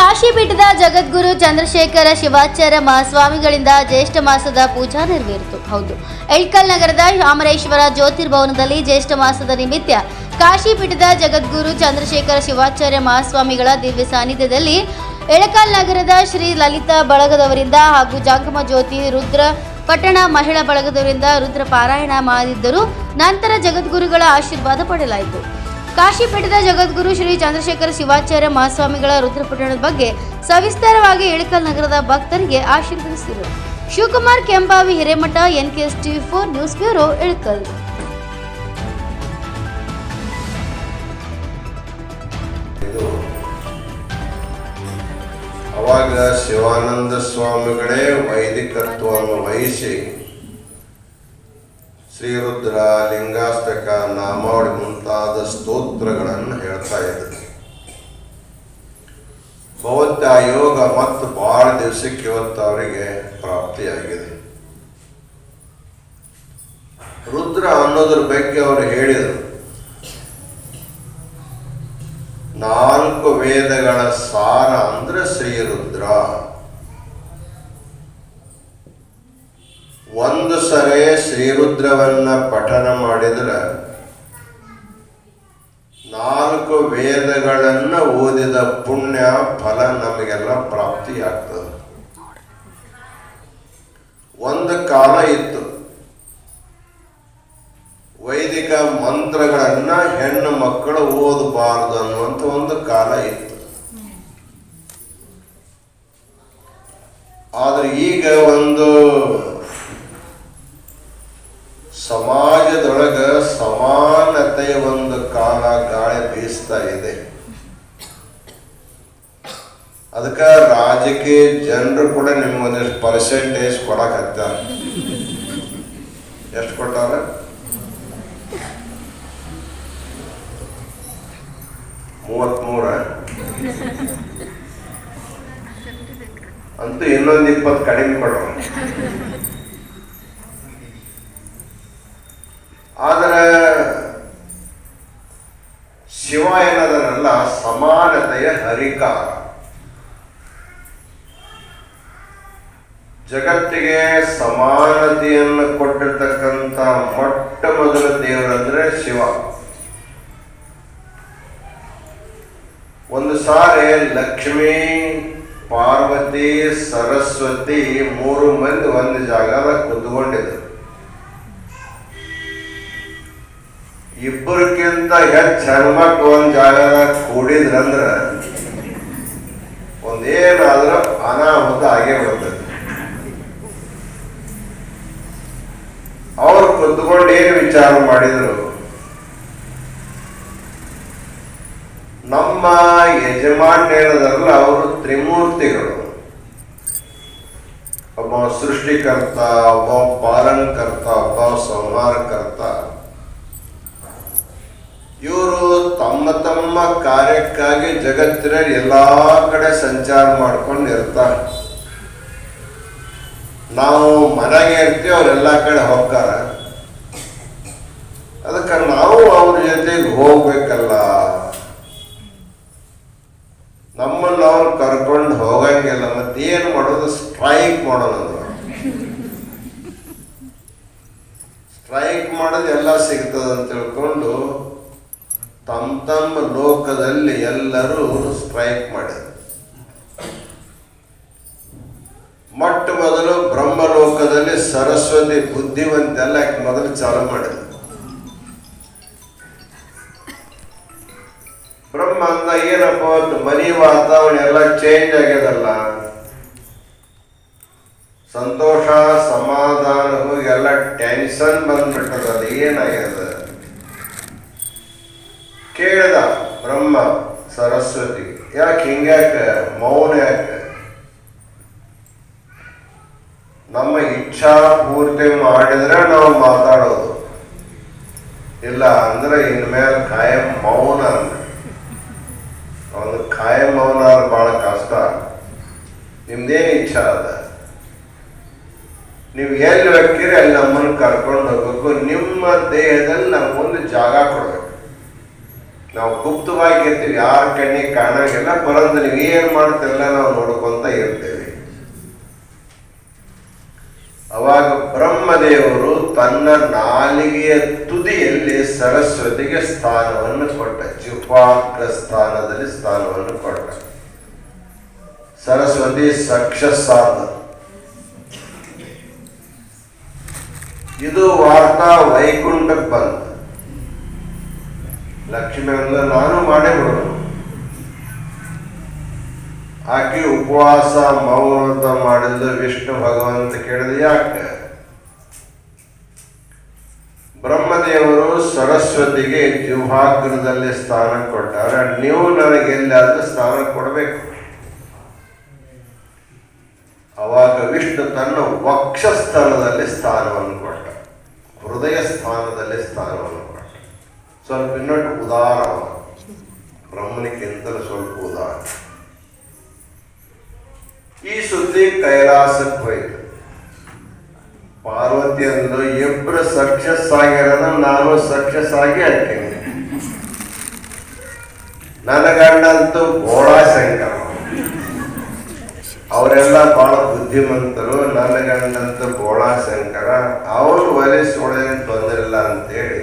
ಕಾಶಿಪೀಠದ ಜಗದ್ಗುರು ಚಂದ್ರಶೇಖರ ಶಿವಾಚಾರ್ಯ ಮಹಾಸ್ವಾಮಿಗಳಿಂದ ಜ್ಯೇಷ್ಠ ಮಾಸದ ಪೂಜಾ ನೆರವೇರಿತು. ಹೌದು, ಎಳ್ಕಲ್ ನಗರದ ಶಾಮರೇಶ್ವರ ಜ್ಯೋತಿರ್ಭವನದಲ್ಲಿ ಜ್ಯೇಷ್ಠ ಮಾಸದ ನಿಮಿತ್ತ ಕಾಶಿಪೀಠದ ಜಗದ್ಗುರು ಚಂದ್ರಶೇಖರ ಶಿವಾಚಾರ್ಯ ಮಹಾಸ್ವಾಮಿಗಳ ದಿವ್ಯ ಸಾನ್ನಿಧ್ಯದಲ್ಲಿ ಎಳಕಲ್ ನಗರದ ಶ್ರೀ ಲಲಿತಾ ಬಳಗದವರಿಂದ ಹಾಗೂ ಜಾಂಗಮ ಜ್ಯೋತಿ ರುದ್ರ ಪಟ್ಟಣ ಮಹಿಳಾ ಬಳಗದವರಿಂದ ರುದ್ರ ಪಾರಾಯಣ ಮಾಡಿದ್ದರು ನಂತರ ಜಗದ್ಗುರುಗಳ ಆಶೀರ್ವಾದ ಪಡೆಯಲಾಯಿತು. ಕಾಶಿಪೀಠದ ಜಗದ್ಗುರು ಶ್ರೀ ಚಂದ್ರಶೇಖರ ಶಿವಾಚಾರ್ಯ ಮಹಾಸ್ವಾಮಿಗಳ ರುದ್ರಪಟ್ಟಣದ ಬಗ್ಗೆ ಸವಿಸ್ತಾರವಾಗಿ ಇಳಕಲ್ ನಗರದ ಭಕ್ತರಿಗೆ ಆಶೀರ್ವದಿಸಿದರು. Shivakumar Kembhavi Hiremath, NKS TV four news bureau, Ilkal. Sri Rudra ಲಿಂಗಾಷ್ಟಕ ನಾಮಾವಳಿ ಮುಂತಾದ ಸ್ತೋತ್ರಗಳನ್ನು ಹೇಳ್ತಾ ಇದ್ರು ಬಹುತ್ಯ ಯೋಗ ಮತ್ತು ಬಹಳ ದಿವಸಕ್ಕೆ ಇವತ್ತು ಅವರಿಗೆ ಪ್ರಾಪ್ತಿಯಾಗಿದೆ. ರುದ್ರ ಅನ್ನೋದ್ರ ಬಗ್ಗೆ ಅವರು ಹೇಳಿದರು. ನಾಲ್ಕು ವೇದಗಳ ಸಾರ ಅಂದ್ರೆ ಶ್ರೀರುದ್ರ. ಒಂದು ಸರಿ ಶ್ರೀರುದ್ರವನ್ನ ಪಠನ ಮಾಡಿದ್ರೆ ನಾಲ್ಕು ವೇದಗಳನ್ನ ಓದಿದ ಪುಣ್ಯ ಫಲ ನಮಗೆಲ್ಲ ಪ್ರಾಪ್ತಿ ಆಗ್ತದೆ. ಒಂದು ಕಾಲ ಇತ್ತು. ವೈದಿಕ ಮಂತ್ರಗಳನ್ನ ಹೆಣ್ಣು ಮಕ್ಕಳು ಓದಬಾರದು ಅನ್ನುವಂಥ ಒಂದು ಕಾಲ ಇತ್ತು. ಆದ್ರೆ ಈಗ ಒಂದು ಸಮಾಜದೊಳಗ ಸಮಾನತೆಯ ಒಂದು ಕಾಲ ಗಾಳಿ ಬೀಸ್ತಾ ಇದೆ. ಅದಕ್ಕೆ ರಾಜಕೀಯ ಜನರು ಕೂಡ ನಿಮ್ಗೊಂದಿಷ್ಟು ಪರ್ಸೆಂಟೇಜ್ ಕೊಡಕತ್ತಾರ ಎಷ್ಟು ಕೊಟ್ಟಾರ? ಮೂವತ್ಮೂರ? ಅಂತೂ ಇನ್ನೊಂದು ಇಪ್ಪತ್ತು ಕಡಿಮೆ ಕೊಡ್ರ ಆದರೆ ಶಿವ ಏನದನಲ್ಲ ಸಮಾನತೆಯ ಹರಿಕಾರ. ಜಗತ್ತಿಗೆ ಸಮಾನತೆಯನ್ನು ಕೊಟ್ಟಿರ್ತಕ್ಕಂಥ ಮೊಟ್ಟ ಮೊದಲ ದೇವರಂದ್ರೆ ಶಿವ. ಒಂದು ಸಾರಿ ಲಕ್ಷ್ಮೀ, ಪಾರ್ವತಿ, ಸರಸ್ವತಿ ಮೂರು ಮಂದಿ ಒಂದು ಜಾಗದಾಗ ಕುತ್ಕೊಂಡಿದ್ರು. ಇಬ್ಬರಕ್ಕಿಂತ ಹೆಚ್ಚು ಹೆಣ್ಮಕ್ಳು ಒಂದು ಜಾಗದಾಗ ಕೂಡಿದ್ರಂದ್ರ ಒಂದೇನಾದ್ರೂ ಅನಾಹುತ ಆಗೇ ಬರ್ತದೆ ಅವ್ರು ಕುತ್ಕೊಂಡು ಏನು ವಿಚಾರ ಮಾಡಿದ್ರು? ನಮ್ಮ ಯಜಮಾನ್ ಯಜಮಾನ್ಯರಲ್ಲ ಅವರು ತ್ರಿಮೂರ್ತಿಗಳು. ಒಬ್ಬ ಸೃಷ್ಟಿಕರ್ತ, ಒಬ್ಬ ಪಾಲನಕರ್ತ, ಒಬ್ಬ ಸಂಹಾರಕರ್ತ. ಇವರು ತಮ್ಮ ತಮ್ಮ ಕಾರ್ಯಕ್ಕಾಗಿ ಜಗತ್ತಿನ ಎಲ್ಲಾ ಕಡೆ ಸಂಚಾರ ಮಾಡ್ಕೊಂಡು ಇರ್ತಾರೆ. ನಾವು ಮನೆಗೆ ಇರ್ತೀವಿ ಅವ್ರೆಲ್ಲ ಕಡೆ ಹೋಗ್ತಾರೆ. ಅದಕ್ಕೆ ನಾವು ಅವ್ರ ಜೊತೆಗೆ ಹೋಗ್ಬೇಕಲ್ಲ. ನಮ್ಮನ್ನು ಅವ್ರು ಕರ್ಕೊಂಡು ಹೋಗಂಗಿಲ್ಲ, ಮತ್ತೆ ಏನು ಮಾಡೋದು? ಸ್ಟ್ರೈಕ್ ಮಾಡೋಣ ಅಂದ್ರು ಸ್ಟ್ರೈಕ್ ಮಾಡೋದು ಎಲ್ಲ ಸಿಗ್ತದೆ ಅಂತ ತಿಳ್ಕೊಂಡು ತಮ್ಮ ಲೋಕದಲ್ಲಿ ಎಲ್ಲರೂ ಸ್ಟ್ರೈಕ್ ಮಾಡಿ ಮೊಟ್ಟ ಮೊದಲು ಬ್ರಹ್ಮಲೋಕದಲ್ಲಿ ಸರಸ್ವತಿ ಬುದ್ಧಿವಂತೆಲ್ಲ ಮೊದಲು ಚಾಲು ಮಾಡಿದ ಬ್ರಹ್ಮ ಅಂದ, ಏನಪ್ಪ, ಒಂದು ಮನಿ ವಾತಾವರಣ ಎಲ್ಲ ಚೇಂಜ್ ಆಗ್ಯದಲ್ಲ. ಸಂತೋಷ ಸಮಾಧಾನವು ಎಲ್ಲ ಟೆನ್ಷನ್ ಬಂದ್ಬಿಟ್ಟದ ಏನಾಗ್ಯದ ಕೇಳ್ದ ಬ್ರಹ್ಮ ಸರಸ್ವತಿ. ಯಾಕೆ ಹಿಂಗ್ಯಾಕೆ? ಮೌನ ಯಾಕೆ? ನಮ್ಮ ಇಚ್ಛಾ ಪೂರ್ತಿ ಮಾಡಿದ್ರೆ ನಾವು ಮಾತಾಡೋದು. ಇಲ್ಲ ಅಂದ್ರೆ ಇನ್ಮೇಲೆ ಕಾಯಂ ಮೌನ ಅಂದ್ರೆ ಒಂದು ಕಾಯಂ ಮೌನ ಅಂದ್ರೆ ಬಹಳ ಕಷ್ಟ ನಿಮ್ದೇನು ಇಚ್ಛಾ ಅದ ನೀವು ಎಲ್ಲಿ ಹೋಗ್ತೀರಿ ಅಲ್ಲಿ ನಮ್ಮನ್ನು ಕರ್ಕೊಂಡು ಹೋಗ್ಬೇಕು ನಿಮ್ಮ ದೇಹದಲ್ಲಿ ನಮ್ಗೊಂದು ಜಾಗ ಕೊಡ್ಬೇಕು ನಾವು ಗುಪ್ತವಾಗಿ ಇರ್ತೀವಿ ಯಾರ ಕಣ್ಣಿಗೆ ಕಾಣಂಗಿಲ್ಲ ಪರಂತು ನೀವು ಏನ್ ಮಾಡ್ತಿರಲ್ಲ ನಾವು ನೋಡ್ಕೊಂತ ಇರ್ತೇವೆ ಅವಾಗ ಬ್ರಹ್ಮದೇವರು ತನ್ನ ನಾಲಿಗೆಯ ತುದಿಯಲ್ಲಿ ಸರಸ್ವತಿಗೆ ಸ್ಥಾನವನ್ನು ಕೊಟ್ಟ, ಜಿಹ್ವಾಗ್ರ ಸ್ಥಾನದಲ್ಲಿ ಸ್ಥಾನವನ್ನು ಕೊಟ್ಟ. ಸರಸ್ವತಿ ಸಕ್ಷಸಾದ ಇದು ವಾರ್ತಾ ವೈಕುಂಠಕ್ಕೆ ಬಂತು. ಲಕ್ಷ್ಮಿ ನಾನು ಮಾಡೇ ಆಕೆ ಉಪವಾಸ ಮೌನತ ಮಾಡಿದ್ದು ವಿಷ್ಣು ಭಗವಂತ ಕೇಳಿದ ಯಾಕೆ? ಬ್ರಹ್ಮದೇವರು ಸರಸ್ವತಿಗೆ ಜಿಹ್ವಾಗ್ರದಲ್ಲಿ ಸ್ಥಾನ ಕೊಟ್ಟಾರ. ನೀವು ನನಗೆ ಎಲ್ಲಾದ್ರೂ ಸ್ಥಾನ ಕೊಡಬೇಕು. ಅವಾಗ ವಿಷ್ಣು ತನ್ನ ವಕ್ಷಸ್ಥಾನದಲ್ಲಿ ಸ್ಥಾನವನ್ನು ಕೊಟ್ಟ. ಹೃದಯ ಸ್ಥಾನದಲ್ಲಿ ಸ್ಥಾನವನ್ನು ಕೊಟ್ಟ. ಸ್ವಲ್ಪ ಇನ್ನೊಟ್ಟು ಉದಾರವ. ಬ್ರಹ್ಮನಿಗಿಂತಲೂ ಸ್ವಲ್ಪ ಉದಾರ ಈ ಸುದ್ದಿ ಕೈಲಾಸಕ್ಕೆ ಹೋಯ್ತು. ಪಾರ್ವತಿ ಅಂದ್ರು ಇಬ್ರು ಸಕ್ಸಸ್ ಆಗಿರೋದ ನಾನು ಸಕ್ಸಸ್ ಆಗಿ ಹಾಕೇನೆ ನನ್ನ ಗಂಡಂತೂ ಬೋಳಾಶಂಕರ ಅವರೆಲ್ಲ ಬಹಳ ಬುದ್ಧಿಮಂತರು, ನನ್ನ ಗಂಡಂತೂ ಬೋಳಾಶಂಕರ ಅವರು ಒಲಿಸೋಳೇನು ತೊಂದರೆ ಇಲ್ಲ ಅಂತೇಳಿ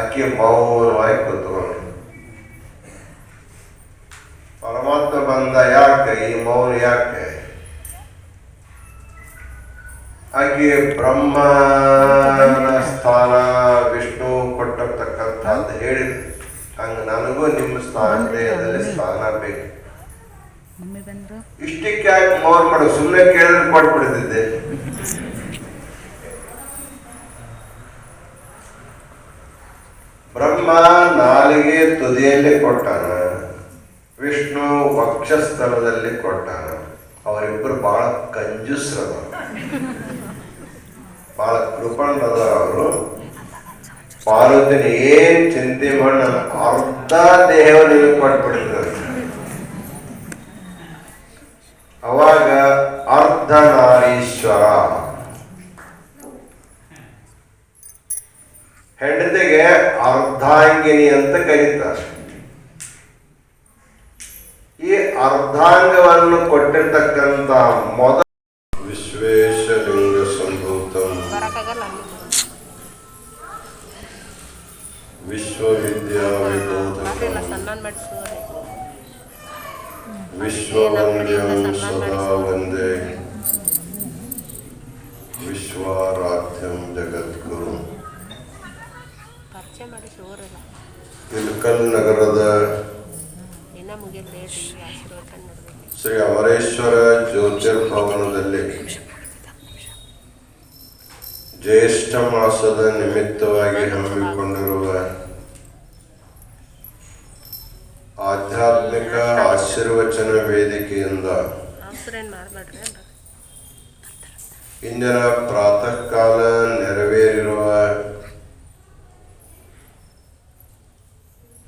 ಆಕೆ ಮೌನವಾಗಿ ಕೂತ್ಕೊಂಡು ಪರಮಾತ್ಮ ಬಂದ ಯಾಕೆ ಈ ಮೌನ ಯಾಕೆ? ಹಾಗೆ ಬ್ರಹ್ಮನ ಸ್ಥಾನ ವಿಷ್ಣು ಕೊಟ್ಟಿರ್ತಕ್ಕಂಥದ್ದು ಹೇಳಿದ್ರು. ಹಂಗ ನನಗೂ ನಿಮ್ಮ ಸ್ಥಾನ ದೇಹದಲ್ಲಿ ಸ್ಥಾನ ಬೇಕು. ಇಷ್ಟಕ್ಕೆ ಯಾಕೆ ಮೌನ ಮಾಡು? ಸುಮ್ಮನೆ ಕೇಳಿದ್ರೆ ಕೊಟ್ಬಿಡ್ತಿದ್ದೆ. ಬ್ರಹ್ಮ ನಾಲಿಗೆ ತುದಿಯಲ್ಲಿ ಕೊಟ್ಟಾನ. ವಿಷ್ಣು ವಕ್ಷಸ್ಥಳದಲ್ಲಿ ಕೊಟ್ಟಾನ ಅವರಿಬ್ಬರು ಬಹಳ ಕಂಜೂಸ್ರದ ಬಹಳ ಕೃಪಣರದ ಅವರು ಪಾರ್ವತಿನ ಏನ್ ಚಿಂತೆ ಮಾಡಿ ನನ್ನ ಅರ್ಧ ದೇಹವನ್ನು ಕೊಟ್ಬಿಡ್ತಾರೆ ಅವಾಗ ಅರ್ಧನಾರೀಶ್ವರ ಹೆಂಡತಿಗೆ ಅರ್ಧಾಂಗಿನಿ ಅಂತ ಕರೀತಾರೆ ಈ ಅರ್ಧಾಂಗವನ್ನು ಕೊಟ್ಟಿರ್ತಕ್ಕಂಥ ಮೊದಲ ವಿಶ್ವೇಶಲಿಂಗ ಸಂಭೂತ ವಿಶ್ವವಿದ್ಯಾವಿಭೂತಂ ವಿಶ್ವವಂದ್ಯಂ ಸದಾ ವಂದೇ ವಿಶ್ವಾರಾಧ್ಯಂ ಜಗದ್ಗುರು. ಇಲ್ಕಲ್ ನಗರದ ಶ್ರೀ ಅಮರೇಶ್ವರ ಜ್ಯೋತಿರ್ಭವನದಲ್ಲಿ ಜ್ಯೇಷ್ಠ ಮಾಸದ ನಿಮಿತ್ತವಾಗಿ ಹಮ್ಮಿಕೊಂಡಿರುವ ಆಧ್ಯಾತ್ಮಿಕ ಆಶೀರ್ವಚನ ವೇದಿಕೆಯಿಂದ ಇಂದಿನ ಪ್ರಾತಃ ಕಾಲ ನೆರವೇರಿರುವ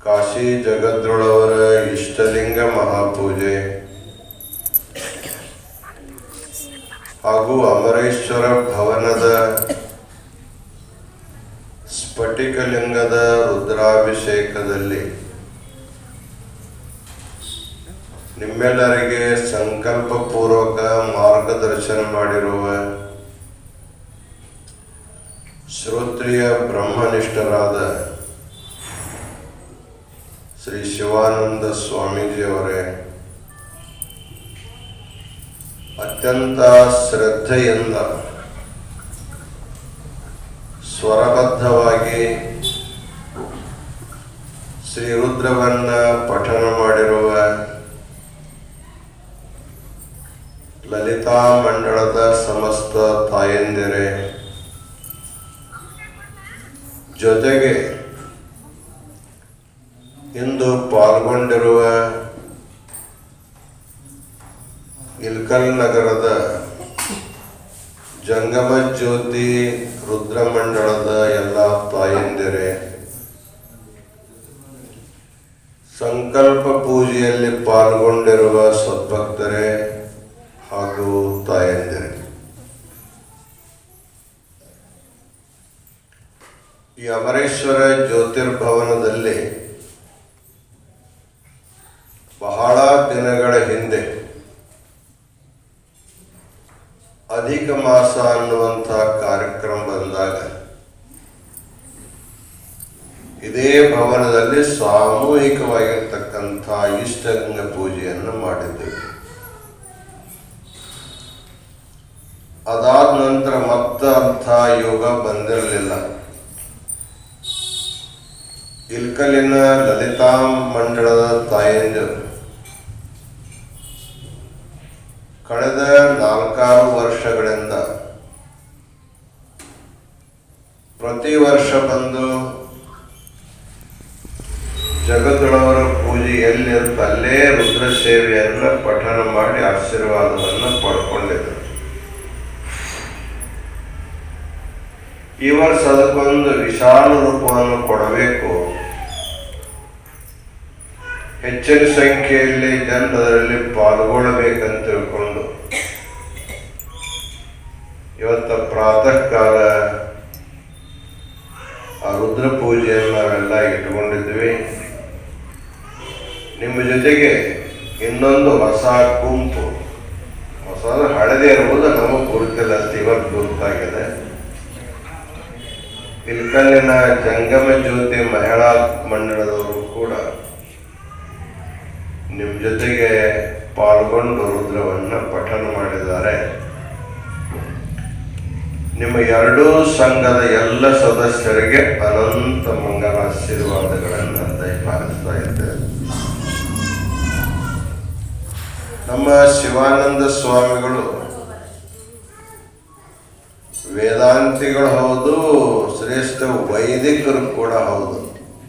ಕಾಶಿ ಜಗದ್ರೊಳವರ ಇಷ್ಟಲಿಂಗ ಮಹಾಪೂಜೆ ಹಾಗೂ ಅಮರೇಶ್ವರ ಭವನದ ಸ್ಫಟಿಕಲಿಂಗದ ರುದ್ರಾಭಿಷೇಕದಲ್ಲಿ ನಿಮ್ಮೆಲ್ಲರಿಗೆ ಸಂಕಲ್ಪ ಪೂರ್ವಕ ಮಾರ್ಗದರ್ಶನ ಮಾಡಿರುವ ಶ್ರೋತ್ರಿಯ ಬ್ರಹ್ಮನಿಷ್ಠರಾದ ಶ್ರೀ ಶಿವಾನಂದ ಸ್ವಾಮೀಜಿಯವರೇ ಅತ್ಯಂತ ಶ್ರದ್ಧೆಯಿಂದ ಸ್ವರಬದ್ಧವಾಗಿ ಶ್ರೀ ರುದ್ರವನ್ನ ಪಠನ ಮಾಡಿರುವ ಲಲಿತಾ ಮಂಡಳದ ಸಮಸ್ತ ತಾಯಂದಿರೆ ಜೊತೆಗೆ ಇಂದು ಪಾಲ್ಗೊಂಡಿರುವ ಇಲ್ಕಲ್ ನಗರದ ಜಂಗಮ ಜ್ಯೋತಿ ರುದ್ರಮಂಡಳದ ಎಲ್ಲ ತಾಯಂದಿರೆ ಸಂಕಲ್ಪ ಪೂಜೆಯಲ್ಲಿ ಪಾಲ್ಗೊಂಡಿರುವ ಸದ್ಭಕ್ತರೆ ಹಾಗೂ ತಾಯಂದಿರೆ ಈ ಅಮರೇಶ್ವರ ಜ್ಯೋತಿರ್ಭವನದಲ್ಲಿ ಅಧಿಕ ಮಾಸ ಅನ್ನುವಂಥ ಕಾರ್ಯಕ್ರಮ ಬಂದಾಗ ಇದೇ ಭವನದಲ್ಲಿ ಸಾಮೂಹಿಕವಾಗಿರ್ತಕ್ಕಂಥ ಇಷ್ಟಲಿಂಗ ಪೂಜೆಯನ್ನು ಮಾಡಿದ್ದೇವೆ ಅದಾದ ನಂತರ ಮತ್ತ ಅಂಥ ಯೋಗ ಬಂದಿರಲಿಲ್ಲ. ಇಲ್ಕಲಿನ ಲಲಿತಾ ಮಂಡಳದ ತಾಯಂದಿರು ಕಳೆದ ನಾಲ್ಕಾರು ವರ್ಷಗಳಿಂದ ಪ್ರತಿ ವರ್ಷ ಬಂದು ಜಗದೊಳವರ ಪೂಜೆ ಎಲ್ಲಿರುತ್ತ ಅಲ್ಲೇ ರುದ್ರ ಸೇವೆಯನ್ನು ಪಠನ ಮಾಡಿ ಆಶೀರ್ವಾದವನ್ನು ಪಡ್ಕೊಂಡಿದ್ರು. ಈ ವರ್ಷ ಅದಕ್ಕೊಂದು ವಿಶಾಲ ರೂಪವನ್ನು ಕೊಡಬೇಕು. ಹೆಚ್ಚಿನ ಸಂಖ್ಯೆಯಲ್ಲಿ ಜನರು ಅದರಲ್ಲಿ ಪಾಲ್ಗೊಳ್ಳಬೇಕಂತ ತಿಳ್ಕೊಂಡು ಇವತ್ತ ಪ್ರಾತಃ ಕಾಲ ಆ ರುದ್ರ ಪೂಜೆಯನ್ನು ನಾವೆಲ್ಲ ಇಟ್ಕೊಂಡಿದ್ವಿ. ನಿಮ್ಮ ಜೊತೆಗೆ ಇನ್ನೊಂದು ಹೊಸ ಗುಂಪು ಹೊಸ ಹಳದಿ ಇರ್ಬೋದು ನಮಗೆ ಗುರುತಿಲ್ಲ ಇವತ್ತು ಗುರುತಾಗಿದೆ ಇಲ್ಕಲ್ಲಿನ ಜಂಗಮ ಜ್ಯೋತಿ ಮಹಿಳಾ ಮಂಡಳದವರು ಕೂಡ ನಿಮ್ಮ ಜೊತೆಗೆ ಪಾಲ್ಗೊಂಡು ರುದ್ರವನ್ನು ಪಠನ ಮಾಡಿದ್ದಾರೆ. ನಿಮ್ಮ ಎರಡೂ ಸಂಘದ ಎಲ್ಲ ಸದಸ್ಯರಿಗೆ ಅನಂತ ಮಂಗಲ ಆಶೀರ್ವಾದಗಳನ್ನು ದಯಪಾಲಿಸ್ತಾ ಇದ್ದೇವೆ ನಮ್ಮ ಶಿವಾನಂದ ಸ್ವಾಮಿಗಳು ವೇದಾಂತಿಗಳು ಹೌದು, ಶ್ರೇಷ್ಠ ವೈದಿಕರು ಕೂಡ ಹೌದು.